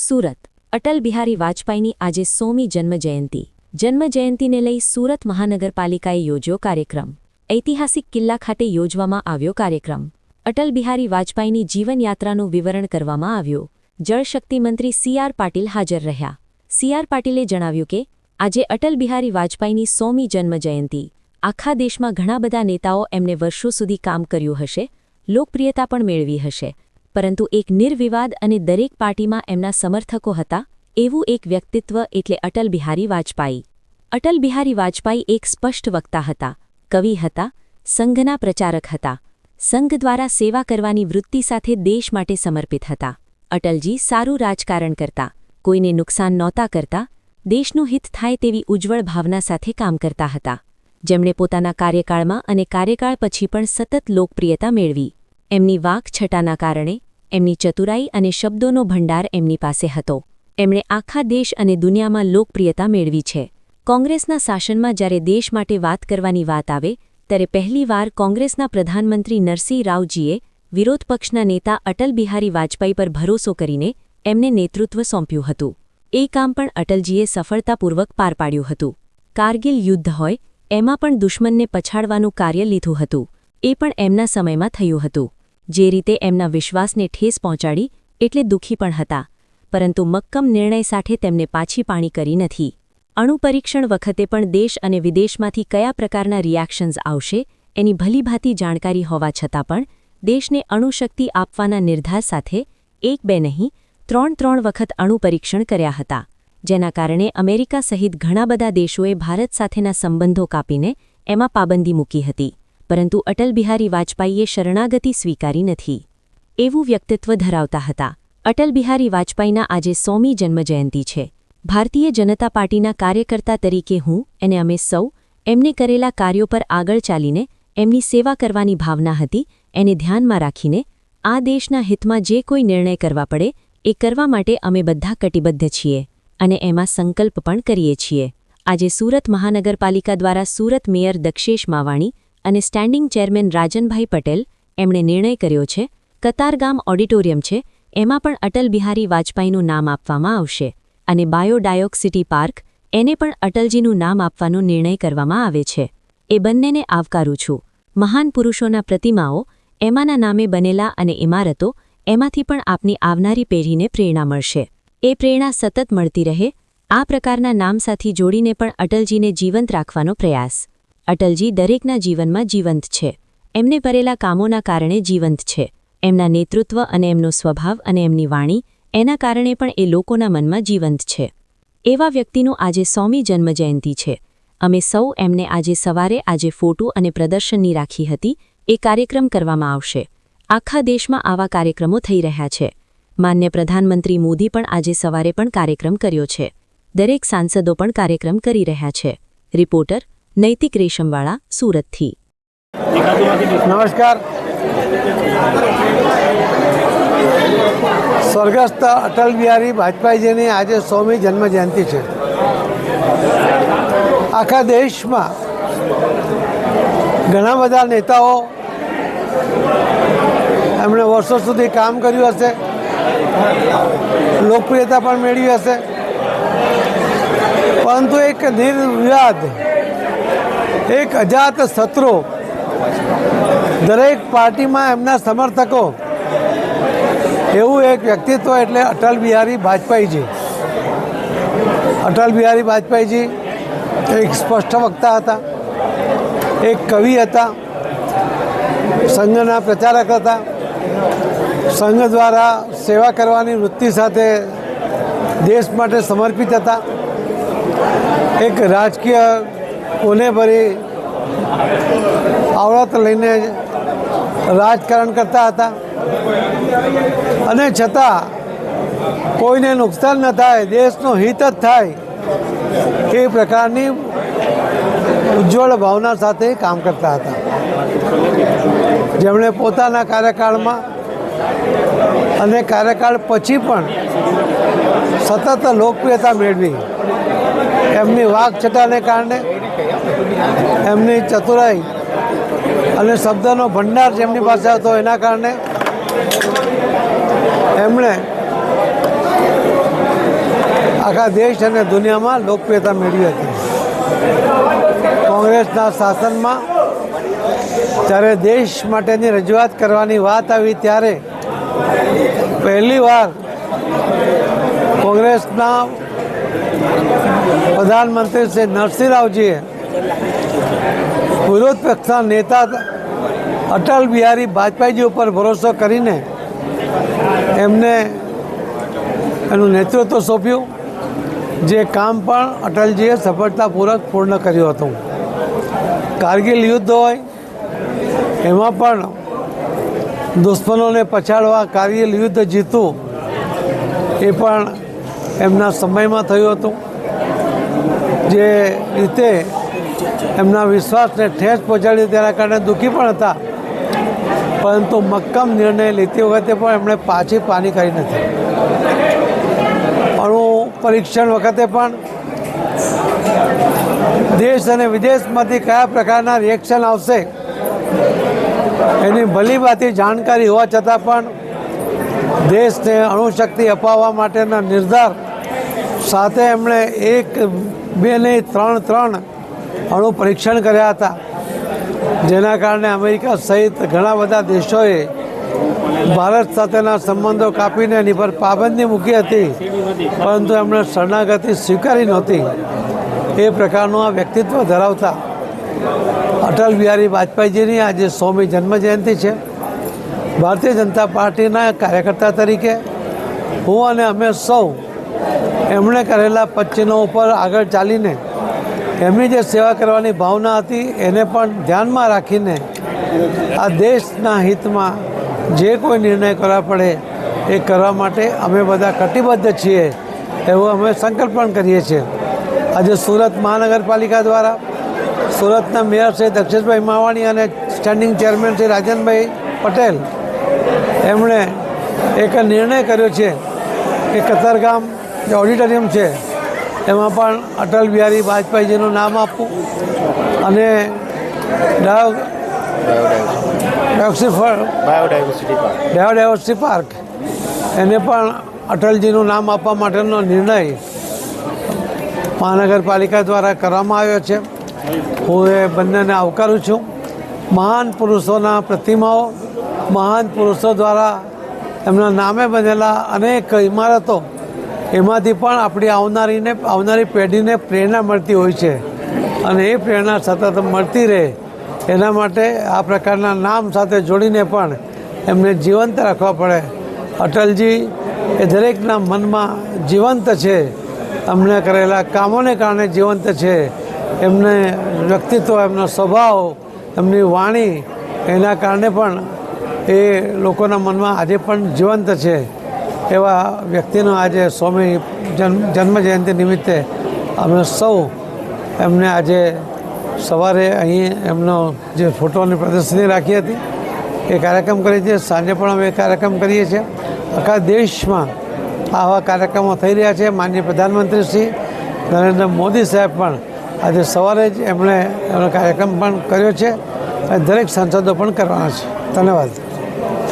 સુરત. અટલ બિહારી વાજપેયીની આજે સોમી જન્મજયંતિ. જન્મજયંતિને લઈ સુરત મહાનગરપાલિકાએ યોજ્યો કાર્યક્રમ. ઐતિહાસિક કિલ્લા ખાતે યોજવામાં આવ્યો કાર્યક્રમ. અટલ બિહારી વાજપેયીની જીવનયાત્રાનું વિવરણ કરવામાં આવ્યું. જળશક્તિ મંત્રી સી આર પાટીલ હાજર રહ્યા. સી આર પાટીલે જણાવ્યું કે, આજે અટલ બિહારી વાજપેયીની સોમી જન્મજયંતિ. આખા દેશમાં ઘણા બધા નેતાઓ એમને વર્ષો સુધી કામ કર્યું હશે, લોકપ્રિયતા પણ મેળવી હશે. પરંતુ એક નિર્વિવાદ અને દરેક પાર્ટીમાં એમના સમર્થકો હતા, એવું એક વ્યક્તિત્વ એટલે અટલ બિહારી વાજપાઈ. અટલ બિહારી વાજપાઈ એક સ્પષ્ટ વક્તા હતા, કવિ હતા, સંઘના પ્રચારક હતા, સંઘ દ્વારા સેવા કરવાની વૃત્તિ સાથે દેશ માટે સમર્પિત હતા. અટલજી સારું રાજકારણ કરતા, કોઈને નુકસાન નહોતા કરતા, દેશનું હિત થાય તેવી ઉજ્જવળ ભાવના સાથે કામ કરતા હતા. જેમણે પોતાના કાર્યકાળમાં અને કાર્યકાળ પછી પણ સતત લોકપ્રિયતા મેળવી. એમની વાક છટાના કારણે એમની ચતુરાઈ અને શબ્દોનો ભંડાર એમની પાસે હતો. એમણે આખા દેશ અને દુનિયામાં લોકપ્રિયતા મેળવી છે. કોંગ્રેસના શાસનમાં જ્યારે દેશ માટે વાત કરવાની વાત આવે, ત્યારે પહેલીવાર કોંગ્રેસના પ્રધાનમંત્રી નરસિંહ રાવજીએ વિરોધ પક્ષના નેતા અટલ બિહારી વાજપેયી પર ભરોસો કરીને એમને નેતૃત્વ સોંપ્યું હતું. એ કામ પણ અટલજીએ સફળતાપૂર્વક પાર પાડ્યું હતું. કારગિલ યુદ્ધ હોય, એમાં પણ દુશ્મનને પછાડવાનું કાર્ય લીધું હતું. એ પણ એમના સમયમાં થયું હતું. જે રીતે એમના વિશ્વાસને ઠેસ પહોંચાડી એટલે દુઃખી પણ હતા, પરંતુ મક્કમ નિર્ણય સાથે તેમને પાછી પાણી કરી નથી. અણુપરીક્ષણ વખતે પણ દેશ અને વિદેશમાંથી કયા પ્રકારના રિએક્શન્સ આવશે એની ભલીભાતી જાણકારી હોવા છતાં પણ દેશને અણુશક્તિ આપવાના નિર્ધાર સાથે એક બે નહીં, ત્રણ ત્રણ વખત અણુપરીક્ષણ કર્યા હતા, જેના કારણે અમેરિકા સહિત ઘણા બધા દેશોએ ભારત સાથેના સંબંધો કાપીને એમાં પાબંદી મૂકી હતી. પરંતુ અટલ બિહારી વાજપેયીએ શરણાગતિ સ્વીકારી નથી. એવું વ્યક્તિત્વ ધરાવતા હતા. અટલ બિહારી વાજપેયીના આજે સોમી જન્મજયંતિ છે. ભારતીય જનતા પાર્ટીના કાર્યકર્તા તરીકે હું અને અમે સૌ એમને કરેલા કાર્યો પર આગળ ચાલીને એમની સેવા કરવાની ભાવના હતી, એને ધ્યાનમાં રાખીને આ દેશના હિતમાં જે કોઈ નિર્ણય કરવા પડે એ કરવા માટે અમે બધા કટિબદ્ધ છીએ અને એમાં સંકલ્પ પણ કરીએ છીએ. આજે સુરત મહાનગરપાલિકા દ્વારા સુરત મેયર દક્ષેશ માવાણી અને સ્ટેન્ડિંગ ચેરમેન રાજનભાઈ પટેલ એમણે નિર્ણય કર્યો છે કતારગામ ઓડિટોરિયમ છે, એમાં પણ અટલ બિહારી વાજપેયીનું નામ આપવામાં આવશે અને બાયોડાયોક સિટી પાર્ક, એને પણ અટલજીનું નામ આપવાનો નિર્ણય કરવામાં આવે છે. એ બંનેને આવકારું છું. મહાન પુરુષોના પ્રતિમાઓ, એમાંના નામે બનેલા અને ઇમારતો, એમાંથી પણ આપની આવનારી પેઢીને પ્રેરણા મળશે. એ પ્રેરણા સતત મળતી રહે, આ પ્રકારના નામ સાથે જોડીને પણ અટલજીને જીવંત રાખવાનો પ્રયાસ. અટલજી દરેકના જીવનમાં જીવંત છે. એમને ભરેલા કામોના કારણે જીવંત છે. એમના નેતૃત્વ અને એમનો સ્વભાવ અને એમની વાણી, એના કારણે પણ એ લોકોના મનમાં જીવંત છે. એવા વ્યક્તિનું આજે સોમી જન્મજયંતિ છે. અમે સૌ એમને આજે સવારે આજે ફોટો અને પ્રદર્શનની રાખી હતી. એ કાર્યક્રમ કરવામાં આવશે. આખા દેશમાં આવા કાર્યક્રમો થઈ રહ્યા છે. માન્ય પ્રધાનમંત્રી મોદી પણ આજે સવારે પણ કાર્યક્રમ કર્યો છે. દરેક સાંસદો પણ કાર્યક્રમ કરી રહ્યા છે. રિપોર્ટર નૈતિક રેશમવાળા સુરતથી. નમસ્કાર. સ્વર્ગસ્થ અટલ બિહારી વાજપેયીજીની આજે સોમી જન્મજયંતિ છે. આખા દેશમાં ઘણા બધા નેતાઓ એમણે વર્ષો સુધી કામ કર્યું હશે. લોકપ્રિયતા પણ મેળવી હશે. પરંતુ એક નિર્વિવાદ એક અજાત શત્રુ દરેક પાર્ટીમાં એમના સમર્થકો. એવું એક વ્યક્તિત્વ એટલે અટલ બિહારી વાજપેયીજી. અટલ બિહારી વાજપેયીજી એક સ્પષ્ટ વક્તા હતા, એક કવિ હતા, સંઘના પ્રચારક હતા, સંઘ દ્વારા સેવા કરવાની વૃત્તિ સાથે દેશ માટે સમર્પિત હતા. એક રાજકીય કોને ભરી આવડત લઈને રાજકારણ કરતા હતા અને છતાં કોઈને નુકસાન ન થાય દેશનું હિત જ થાય એ પ્રકારની ઉજ્જવળ ભાવના સાથે કામ કરતા હતા જેમણે પોતાના કાર્યકાળમાં અને કાર્યકાળ પછી પણ સતત લોકપ્રિયતા મેળવી એમની વાકછટાને કારણે એમની ચતુરાઈ અને શબ્દનો ભંડાર જેમની પાસે હતો એના કારણે એમણે આખા દેશ અને દુનિયામાં લોકપ્રિયતા મેળવી હતી. કોંગ્રેસના શાસનમાં જ્યારે દેશ માટેની રજૂઆત કરવાની વાત આવી ત્યારે પહેલીવાર કોંગ્રેસના પ્રધાનમંત્રી શ્રી નરસિંહ રાવજીએ વિરોધ પક્ષના નેતા અટલ બિહારી વાજપેયીજી ઉપર ભરોસો કરીને એમને એનું નેતૃત્વ સોંપ્યું જે કામ પણ અટલજીએ સફળતાપૂર્વક પૂર્ણ કર્યું હતું. કારગિલ યુદ્ધ હોય, એમાં પણ દુશ્મનોને પછાડવા કારગિલ યુદ્ધ જીતવું એ પણ એમના સમયમાં થયું હતું. જે રીતે એમના વિશ્વાસને ઠેસ પહોંચાડી તેના કારણે દુઃખી પણ હતા. પરંતુ મક્કમ નિર્ણય લેતી વખતે પણ એમણે પાછી પાની કરી નથી. અણુ પરીક્ષણ વખતે પણ દેશ અને વિદેશમાંથી કયા પ્રકારના રિએક્શન આવશે એની ભલીભાતી જાણકારી હોવા છતાં પણ દેશને અણુશક્તિ અપાવવા માટેના નિર્ધાર સાથે એમણે એક, બે નહીં, ત્રણ ત્રણ અણુ પરીક્ષણ કર્યા હતા. જેના કારણે અમેરિકા સહિત ઘણા બધા દેશોએ ભારત સાથેના સંબંધો કાપીને એની પર પાબંદી મૂકી હતી. પરંતુ એમણે શરણાગતિ સ્વીકારી નહોતી. એ પ્રકારનું આ વ્યક્તિત્વ ધરાવતા અટલ બિહારી વાજપેયીજીની આજે સોમી જન્મજયંતિ છે. ભારતીય જનતા પાર્ટીના કાર્યકર્તા તરીકે હું અને અમે સૌ એમણે કરેલા પચ્ચીનો ઉપર આગળ ચાલીને એમની જે સેવા કરવાની ભાવના હતી, એને પણ ધ્યાનમાં રાખીને આ દેશના હિતમાં જે કોઈ નિર્ણય કરવા પડે એ કરવા માટે અમે બધા કટિબદ્ધ છીએ એવો અમે સંકલ્પ પણ કરીએ છીએ. આજે સુરત મહાનગરપાલિકા દ્વારા સુરતના મેયર શ્રી દક્ષેશભાઈ માવાણી અને સ્ટેન્ડિંગ ચેરમેન શ્રી રાજનભાઈ પટેલ એમણે એક નિર્ણય કર્યો છે કે કતારગામ જે ઓડિટોરિયમ છે એમાં પણ અટલ બિહારી વાજપેયીજીનું નામ આપવું અને ડાયો બાયોડાયવર્સિટી પાર્ક. Biodiversity park. એને પણ અટલજીનું નામ આપવા માટેનો નિર્ણય મહાનગરપાલિકા દ્વારા કરવામાં આવ્યો છે. હું એ બંનેને આવકારું છું. મહાન પુરુષોના પ્રતિમાઓ મહાન પુરુષો દ્વારા એમના નામે બનેલા અનેક ઇમારતો એમાંથી પણ આપણી આવનારીને, આવનારી પેઢીને પ્રેરણા મળતી હોય છે. અને એ પ્રેરણા સતત મળતી રહે. એના માટે આ પ્રકારના નામ સાથે જોડીને પણ એમને જીવંત રાખવા પડે. અટલજી, એ દરેકના મનમાં જીવંત છે. અમને કરેલા કામોને કારણે જીવંત છે. એમને વ્યક્તિત્વ, એમનો સ્વભાવ, એમની વાણી એના કારણે પણ એ લોકોના મનમાં આજે પણ જીવંત છે એવા વ્યક્તિનો આજે સ્વામી જન્મ જયંતિ નિમિત્તે અમે સૌ એમને આજે સવારે અહીં એમનો જે ફોટોની પ્રદર્શની રાખી હતી, એ કાર્યક્રમ કરીએ છીએ સાંજે પણ અમે કાર્યક્રમ કરીએ છીએ. આખા દેશમાં આવા કાર્યક્રમો થઈ રહ્યા છે. માનનીય પ્રધાનમંત્રી શ્રી નરેન્દ્ર મોદી સાહેબ પણ આજે સવારે જ એમણે એમનો કાર્યક્રમ પણ કર્યો છે અને દરેક સાંસદો પણ કરવાના છે. ધન્યવાદ.